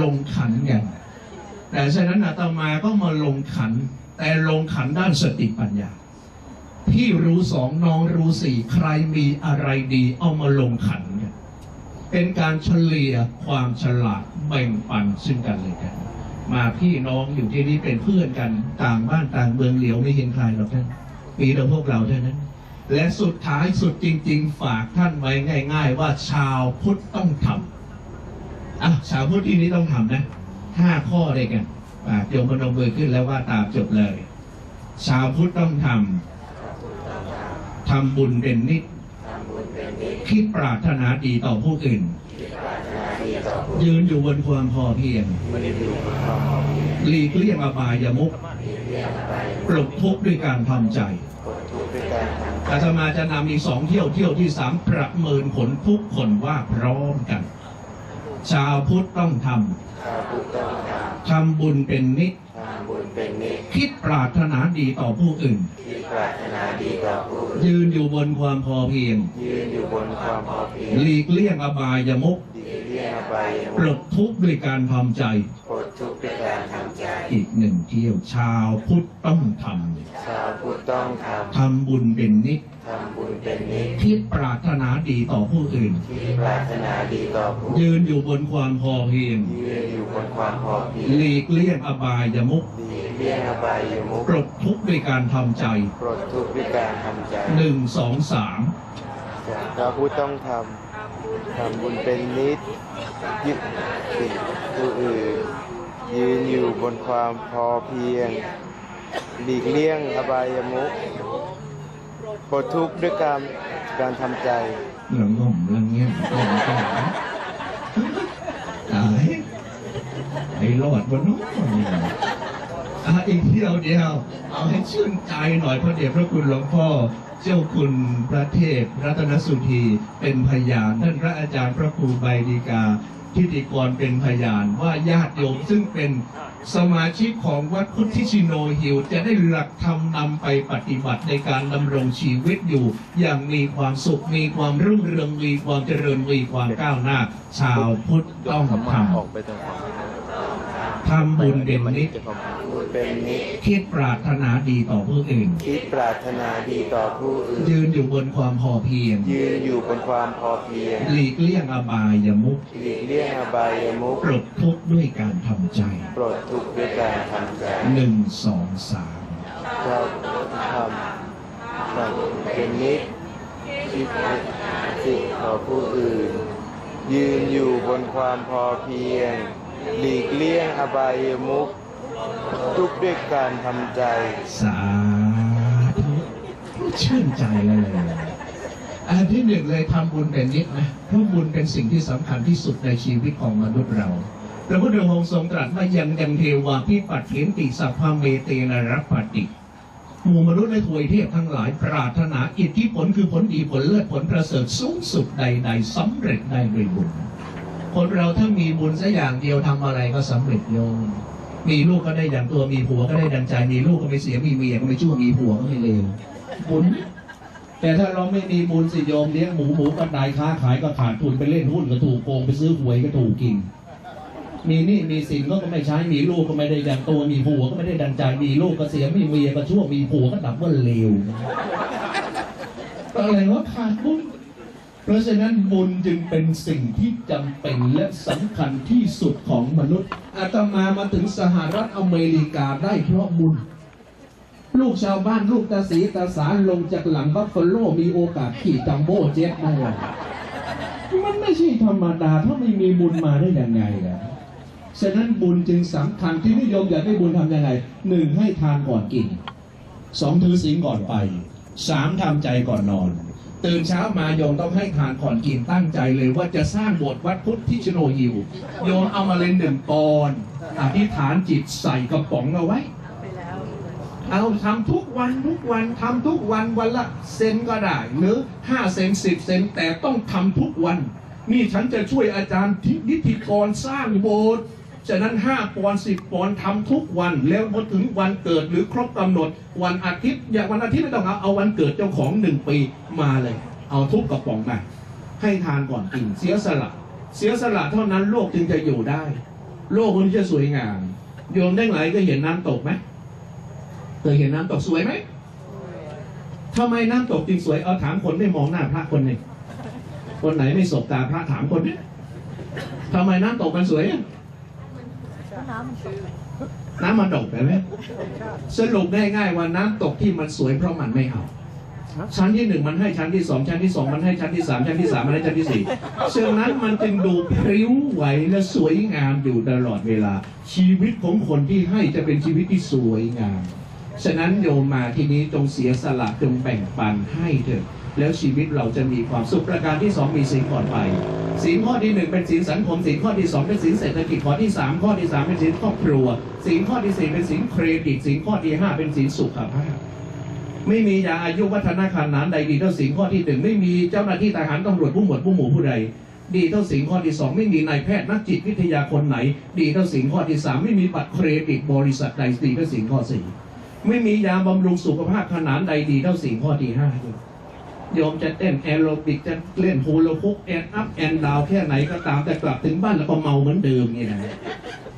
ลงขันกันแต่ฉะนั้นอาตมาก็มาลงขัน แต่ลงขันด้านสติปัญญาพี่รู้สองน้องรู้สี่ใครมีอะไรดี เอามาลงขันกันเป็นการเฉลี่ยความฉลาดแบ่งปันซึ่งกันและกัน มาพี่น้องอยู่ที่นี่เป็นเพื่อนกันต่างบ้านต่างเมืองเหลียวไม่เห็นใครหรอกท่านมีแต่พวกเราเท่านั้น และสุดท้ายสุดจริง ๆ ฝากท่านไว้ง่าย ๆ ว่าชาวพุทธต้องทำ อะชาวพุทธที่นี้ต้องทำนะห้าข้อด้วยกันอะโยมพนมมือขึ้นแล้วว่าตามจบเลย ชาวพุทธต้องทำทำบุญเป็นนิดคิดปรารถนาดีต่อผู้อื่น ยืนอยู่บนความพอเพียงหลีกเลี่ยงอบายมุขปลุกทุกข์ด้วยการทำใจอาตมาจะนำอีกสองเที่ยวเที่ยวที่สามประเมินผลทุกคนว่าพร้อมกัน ชาวพุทธต้องทำทำบุญเป็นนิดทำบุญเป็นนิจคิดปรารถนาดีต่อผู้อื่น ที่ปรารถนาดีต่อผู้อื่นยืนอยู่บนความพอเพียง ยืนอยู่บนความพอเพียงหลีกเลี่ยงอบายมุขดีเลี่ยงอบายปลดทุกข์ด้วยการทำใจ อีกหนึ่งเที่ยวชาวพุทธต้องทชาวพุทธต้องทำทำบุญเป็นนิดำทำบุญเป็นนิจคิดปรารถนาดีต่อผู้อื่นที่ปรารถนาดีต่อผู้ยืนอยู่บนความพอเพียงยืนอยู่บนความพอเพียงหลีกเลี่ยงอบายมุขดีเลี่ยงอบายมุขปลดทุกข์ด้วยการทำใจปลดทุกข์ด้วยการทำใจหนึ่งสองสามชาวพุทธต้องทำทำบุญเป็นนิจยึดติดผู้อื่น ยืนอยู่บนความพอเพียงหลีกเลี่ยงอบายมุขปลดทุกข์ด้วยการการทำใจหลังง่อมหลังเงี้ยหลังก่อนตายไอ้รอดบนน้องอะอีกเที่ยวเดียว เอาให้ชื่นใจหน่อยพระเดชพระคุณหลวงพ่อเจ้าคุณพระเทพรัตนสุธีเป็นพยานท่านพระอาจารย์พระครูใบดีกา พิธีกรเป็นพยานว่าญาติโยมซึ่งเป็นสมาชิกของวัดพุทธิชิโนฮิว จะได้หลักธรรมนำไปปฏิบัติในการดำรงชีวิตอยู่ อย่างมีความสุขมีความรุ่งเรืองมีความเจริญมีความก้าวหน้า ชาวพุทธต้องทออกไปตรงฝั่งำทำบุญเป็นนิดบุญ เป็นนิจคิดปรารถนาดีต่อผู้อื่น คิดปรารถนาดีต่อผู้อื่น ยืนอยู่บนความพอเพียง ยืนอยู่บนความพอเพียง หลีกเลี่ยงอบายมุขหลีกเลี่ยงอบายมุขปลดทุกข์ด้วยการทำใจ ปลดทุกข์ด้วยการทำใจหนึ่งสองสามชอบทำทำเป็นนิจคิดติดต่อผู้อื่น ยืนอยู่บนความพอเพียง หลีกเลี่ยงอบายมุข ทุกข์ด้วยการทำใจ สาธุชื่นใจเลยอันที่หนึ่งเลยทำบุญเป็นนิดนะเพราะบุญเป็นสิ่งที่สำคัญที่สุดในชีวิตของมนุษย์เราพระพุทธองค์ทรงตรัสว่ายังยังเทวาพิปัตเถนติสัพพเมเตนรัปปติหมู่มนุษย์และทวยเทพทั้งหลายปรารถนาอิทธิผลคือผลดีผลเลิศผลประเสริฐสูงสุดใดๆสำเร็จได้ด้วยบุญ คนเราถ้ามีบุญสักอย่างเดียวทำอะไรก็สำเร็จโยม มีลูกก็ได้ดังตัวมีผัวก็ได้ดังใจ มีลูกก็ไม่เสียมีเมียก็ไม่ชั่วมีผัวก็ไม่เลวบุญแต่ถ้าเราไม่มีบุญสิโยมเลี้ยงหมูหมูก็ตายค้าขายก็ขาดทุนไปเล่นหุ้นก็ถูกโกงไปซื้อหวยก็ถูกกินมีนี่มีสินก็ไม่ใช้มีลูกก็ไม่ได้ดังตัวมีผัวก็ไม่ได้ดังใจมีลูกก็เสียมีเมียก็ชั่วมีผัวก็ดับว่าเลวอะไรว่าขาดบุญ เพราะฉะนั้นบุญจึงเป็นสิ่งที่จำเป็นและสำคัญที่สุดของมนุษย์ อาตมามาถึงสหรัฐอเมริกาได้เพราะบุญ ลูกชาวบ้านลูกตาสีตาสารลงจากหลังบัฟฟาโลมีโอกาสขี่จัมโบ้เจ็ตมามันไม่ใช่ธรรมดาถ้าไม่มีบุญมาได้ยังไงล่ะฉะนั้นบุญจึงสำคัญที่นิยมอยากได้บุญทำยังไงหนึ่งให้ทานก่อนกินสองถือศีลก่อนไปสามทำใจก่อนนอน ตื่นเช้ามาโยมต้องให้ทานก่อนกินตั้งใจเลยว่าจะสร้างโบสถ์วัดพุทธที่ชโนยิวโยมเอามาเลยหนึ่งปอนอธิษฐานจิตใส่กระป๋องเอาไว้ เอาทำทุกวันทุกวันทำทุกวันวันละเซนก็ได้ หรือห้าเซนสิบเซนแต่ต้องทำทุกวัน นี่ฉันจะช่วยอาจารย์นิติกรสร้างโบสถ์ ฉะนั้นห้าปอนสิบปอนด์ทำทุกวันแล้วพอถึงวันเกิดหรือครบกำหนด วันอาทิตย์ อย่างวันอาทิตย์ไม่ต้องเอาเอาวันเกิดเจ้าของหนึ่งปีมาเลย เอาทุกกระป๋องมาให้ทานก่อนกินเสียสละ เสียสละเท่านั้นโลกจึงจะอยู่ได้ โลกมันจะสวยงาม โยมได้ไหลก็เห็นน้ำตกไหมเคยเห็นน้ำตกสวยไหมทำไมน้ำตกจึงสวยเอาถามคนไม่มองหน้าพระคนหนึ่งคนไหนไม่สบตาพระถามคนนี้ทำไมน้ำตกมันสวย อะน้ำมันตกไปไหมสรุปง่ายๆว่าน้ำตกที่มันสวยเพราะมันไม่เอาชั้นที่หนึ่งมันให้ชั้นที่สองชั้นที่สองมันให้ชั้นที่สามชั้นที่สามมันให้ชั้นที่สี่ฉะนั้นมันจึงดูพริ้วไหวและสวยงามอยู่ตลอดเวลา ชีวิตของคนที่ให้จะเป็นชีวิตที่สวยงาม ฉะนั้นโยมมาที่นี้จงเสียสละจงแบ่งปันให้เถอะ แล้วชีวิตเราจะมีความสุขประการที่สองมีศีลก่อนไปศีลข้อที่หนึ่งเป็นศีลสังคมศีลข้อที่สองเป็นศีลเศรษฐกิจข้อที่สามข้อที่สามเป็นศีลครอบครัวศีลข้อที่สี่เป็นศีลเครดิตศีลข้อที่ห้าเป็นศีลสุขภาพไม่มียาอายุวัฒนาคารนานใดดีเท่าสิ่งข้อที่หนึ่งไม่มีเจ้าหน้าที่ทหารตำรวจผู้หมวดผู้หมู่ผู้ใด ดีเท่าสิ่งข้อที่สองไม่มีนายแพทย์นักจิตวิทยาคนไหน ดีเท่าสิ่งข้อที่สามไม่มีบัตรเครดิตบริษัทใดดีเท่าสิ่งข้อสี่ไม่มียาบำรุงสุขภาพขนาดใดดีเท่าสิ่งข้อที่ห้า โยมจะเต้นแอโรบิกจะเล่นฮูลาคุกแอนอัพแอนดาวแค่ไหนก็ตามแต่กลับถึงบ้านแล้วก็เมาเหมือนเดิมนี่นะ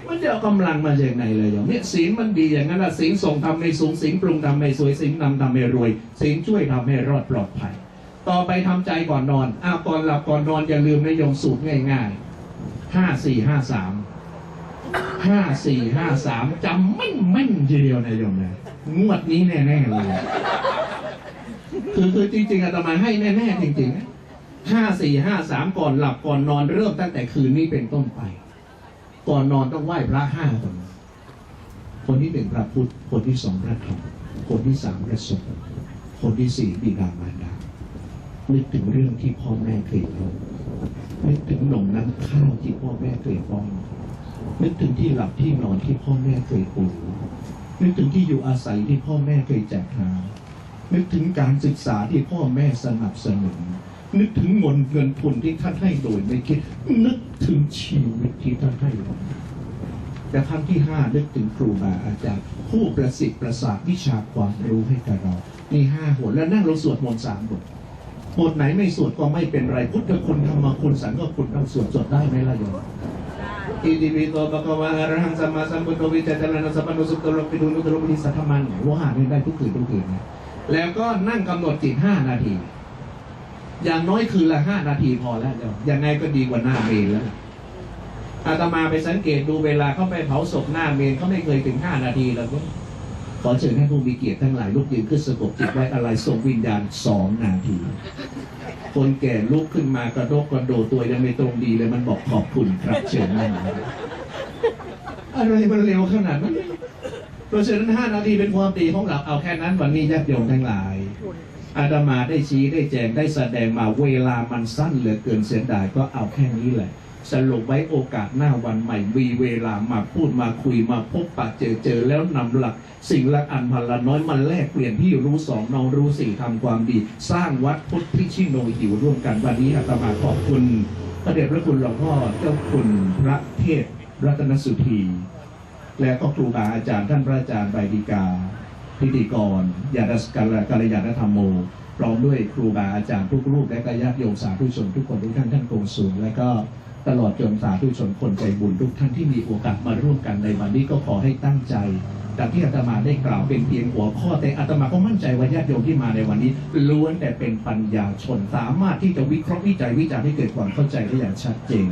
มันจะเอากำลังมาจากไหนเลยโยมเนี่ยศีลมันดีอย่างนั้นนะศีลส่งทำให้สูงศีลปรุงทำให้สวยศีลนำทำให้รวยศีลช่วยทำให้รอดปลอดภัย ต่อไปทำใจก่อนนอนอ้าวก่อนหลับก่อนนอนอย่าลืมนะโยมสูตรง่ายๆห้าสี่ห้าสามห้าสี่ห้าสามจำแม่นแม่นทีเดียวนะโยมนะงวดนี้แน่ๆเลย คือคือจริงๆอาตมาให้แน่ๆจริงๆห้าสี่ห้าสามก่อนหลับก่อนนอนเริ่มตั้งแต่คืนนี้เป็นต้นไป ก่อนนอนต้องไหว้พระห้าคนคนที่หนึ่งพระพุทธคนที่สองพระธรรมคนที่สามพระสงฆ์คนที่สี่บิดามารดานึกถึงเรื่องที่พ่อแม่เคยเล่านึกถึงหนมน้ำข้าวที่พ่อแม่เคยป้อนนึกถึงที่หลับที่นอนที่พ่อแม่เคยปูนึกถึงที่อยู่อาศัยที่พ่อแม่เคยแจกหา นึกถึงการศึกษาที่พ่อแม่สนับสนุน นึกถึงเงินเงินทุนที่ท่านให้โดยไม่คิด นึกถึงชีวิตที่ท่านให้เราแต่ขั้นที่ห้านึกถึงครูบาอาจารย์ ผู้ประสิทธิ์ประสาทวิชาความรู้ให้กับเรา นี่ห้าหนแล้วนั่งเราสวดมนต์สามบทบทไหนไม่สวดก็ไม่เป็นไรพุทธคุณธรรมคุณสังฆคุณเราสวดสวดได้ไหมล่ะโยมอิติปิโตปะคะวะอรหังสัมมาสัมพุทโธวิจารณสัพพะนุสุตโตโลกปิดุนุตโลกปิสัทธมันวหารนี่ได้ทุกคืนทุกคืนนะ แล้วก็นั่งกำหนดจิตห้านาที อย่างน้อยคืนละห้านาทีพอแล้วเดี๋ยวยังไงก็ดีกว่าหน้าเมนแล้วอาตมาไปสังเกตดูเวลาเขาไปเผาศพหน้าเมนเขาไม่เคยถึงห้านาทีแล้วก็ขอเชิญให้ผู้มีเกียรติทั้งหลายลุกยืนขึ้นสงบจิตไว้อะไรส่งวิญญาณสองนาที คนแก่ลุกขึ้นมากระโดกกระโดดตัวยังไม่ตรงดีเลยมันบอกขอบคุณครับเชิญนั่งอะไรมันเร็วขนาดนั้น เพราะฉะนั้นห้านาทีเป็นความดีของเราเอาแค่นั้นวันนี้ญาติโยมทั้งหลาย อาดามาได้ชี้ได้แจงได้แสดงมาเวลามันสั้นเหลือเกินเสียดายก็เอาแค่นี้แหละ สรุปไว้โอกาสหน้าวันใหม่ มีเวลามาพูดมาคุยมาพบปะเจอเจอแล้วนำหลัก สิ่งละอันพันละน้อยมันแลกเปลี่ยนที่รู้สองน้องรู้สี่ทำความดี สร้างวัดพุทธพิชิโนหิวร่วมกันวันนี้อาตมาขอบคุณพระเดชพระคุณหลวงพ่อเจ้าคุณพระเทพรัตนสุธี และก็ครูบาอาจารย์ท่านพระอาจารย์ใบดีกา พิธีกรญาติกาลกัลยาณธรรมโมพร้อมด้วยครูบาอาจารย์ทุกรูปและก็ญาติโยมสาธุชนทุกคนทุกท่านท่านโกงสูงและก็ตลอดจนสาธุชนคนใจบุญทุกท่านที่มีโอกาสมาร่วมกันในวันนี้ก็ขอให้ตั้งใจดังที่อาตมาได้กล่าวเป็นเพียงหัวข้อ แต่อาตมาก็มั่นใจว่าญาติโยมที่มาในวันนี้ ล้วนแต่เป็นปัญญาชนสามารถที่จะวิเคราะห์วิจัยวิจารณ์ให้เกิดความเข้าใจได้อย่างชัดเจน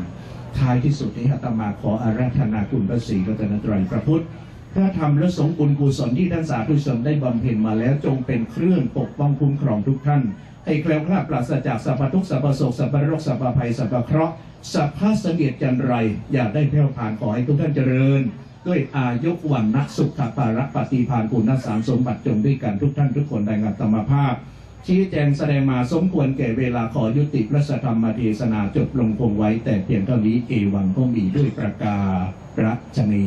ท้ายที่สุดนี้อาตมาขออาราธนาคุณพระศรีรัตนตรัยพระพุทธพระธรรมและสงฆ์บุญกุศลที่ท่านสาธุชนได้บำเพ็ญมาแล้วจงเป็นเครื่องปกป้องคุ้มครองทุกท่าน ให้แคล้วคลาดปราศจากสัพพทุกสัพพโศกสัพพโรคสัพพภัยสัพพเคราะห์สัพพะเสนียดจันไร อย่าได้แผ่วผ่านขอให้ทุกท่านเจริญ ด้วยอายุวันนักสุขภาระปฏิภาณคุณนสารสมบัติจงด้วยกันทุกท่านทุกคนได้งานธรรมภาพ ชี้แจงแสดงมาสมควรแก่เวลาขอยุติพระธรรมเทศนาจบลงคงไว้ แต่เพียงเท่านี้เอวังก็มีด้วยประกาศรัชนี